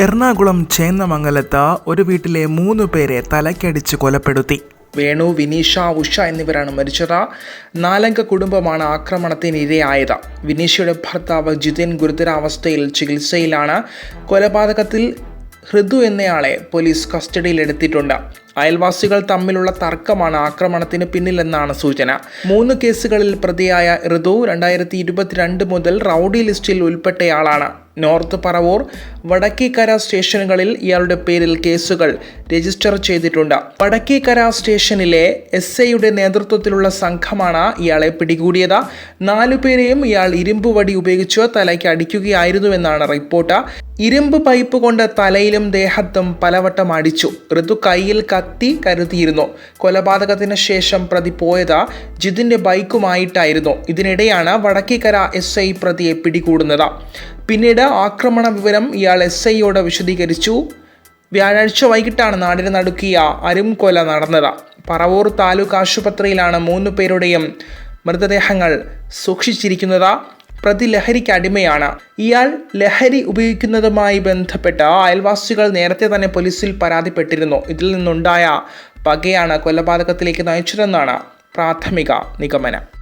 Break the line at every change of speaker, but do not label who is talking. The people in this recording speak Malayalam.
എറണാകുളം ചേന്നമംഗലത്ത് ഒരു വീട്ടിലെ മൂന്ന് പേരെ തലക്കടിച്ച് കൊലപ്പെടുത്തി. വേണു വിനീഷ ഉഷ എന്നിവരാണ് മരിച്ചത്. നാലംഗ കുടുംബമാണ് ആക്രമണത്തിന് ഇരയായത് വിനീഷയുടെ ഭർത്താവ് ജിതിൻ ഗുരുതരാവസ്ഥയിൽ ചികിത്സയിലാണ്. കൊലപാതകത്തിൽ ഹൃദു എന്നയാളെ പോലീസ് കസ്റ്റഡിയിലെടുത്തിട്ടുണ്ട്. അയൽവാസികൾ തമ്മിലുള്ള തർക്കമാണ് ആക്രമണത്തിന് പിന്നിലെന്നാണ് സൂചന. മൂന്ന് കേസുകളിൽ പ്രതിയായ ഋതു രണ്ടായിരത്തി ഇരുപത്തിരണ്ട് മുതൽ റൌഡി ലിസ്റ്റിൽ ഉൾപ്പെട്ടയാളാണ്. നോർത്ത് പറവൂർ വടക്കേക്കര സ്റ്റേഷനുകളിൽ ഇയാളുടെ പേരിൽ കേസുകൾ രജിസ്റ്റർ ചെയ്തിട്ടുണ്ട്. വടക്കേക്കര സ്റ്റേഷനിലെ എസ് ഐയുടെ നേതൃത്വത്തിലുള്ള സംഘമാണ് ഇയാളെ പിടികൂടിയത്. നാലുപേരെയും ഇയാൾ ഇരുമ്പ് വടി ഉപയോഗിച്ച് തലയ്ക്ക് അടിക്കുകയായിരുന്നുവെന്നാണ് റിപ്പോർട്ട്. ഇരുമ്പ് പൈപ്പ് കൊണ്ട് തലയിലും ദേഹത്തും പലവട്ടം അടിച്ചു. ഋതു കയ്യിൽ കത്തി കരുതിയിരുന്നു. കൊലപാതകത്തിന് ശേഷം പ്രതി പോയത് ജിതിന്റെ ബൈക്കുമായിട്ടായിരുന്നു. ഇതിനിടെയാണ് വടക്കേക്കര എസ് ഐ പ്രതിയെ പിടികൂടുന്നത്. പിന്നീട് ആക്രമണ വിവരം ഇയാൾ എസ് ഐയോട് വിശദീകരിച്ചു. വ്യാഴാഴ്ച വൈകിട്ടാണ് നാടിന് നടുക്കിയ അരുംകൊല നടന്നത്. പറവൂർ താലൂക്ക് ആശുപത്രിയിലാണ് മൂന്ന് പേരുടെയും മൃതദേഹങ്ങൾ സൂക്ഷിച്ചിരിക്കുന്നത്. പ്രതി ലഹരിക്ക് അടിമയാണ് ഇയാൾ ലഹരി ഉപയോഗിക്കുന്നതുമായി ബന്ധപ്പെട്ട് അയൽവാസികൾ നേരത്തെ തന്നെ പോലീസിൽ പരാതിപ്പെട്ടിരുന്നു. ഇതിൽ നിന്നുണ്ടായ പകയാണ് കൊലപാതകത്തിലേക്ക് നയിച്ചതെന്നാണ് പ്രാഥമിക നിഗമനം.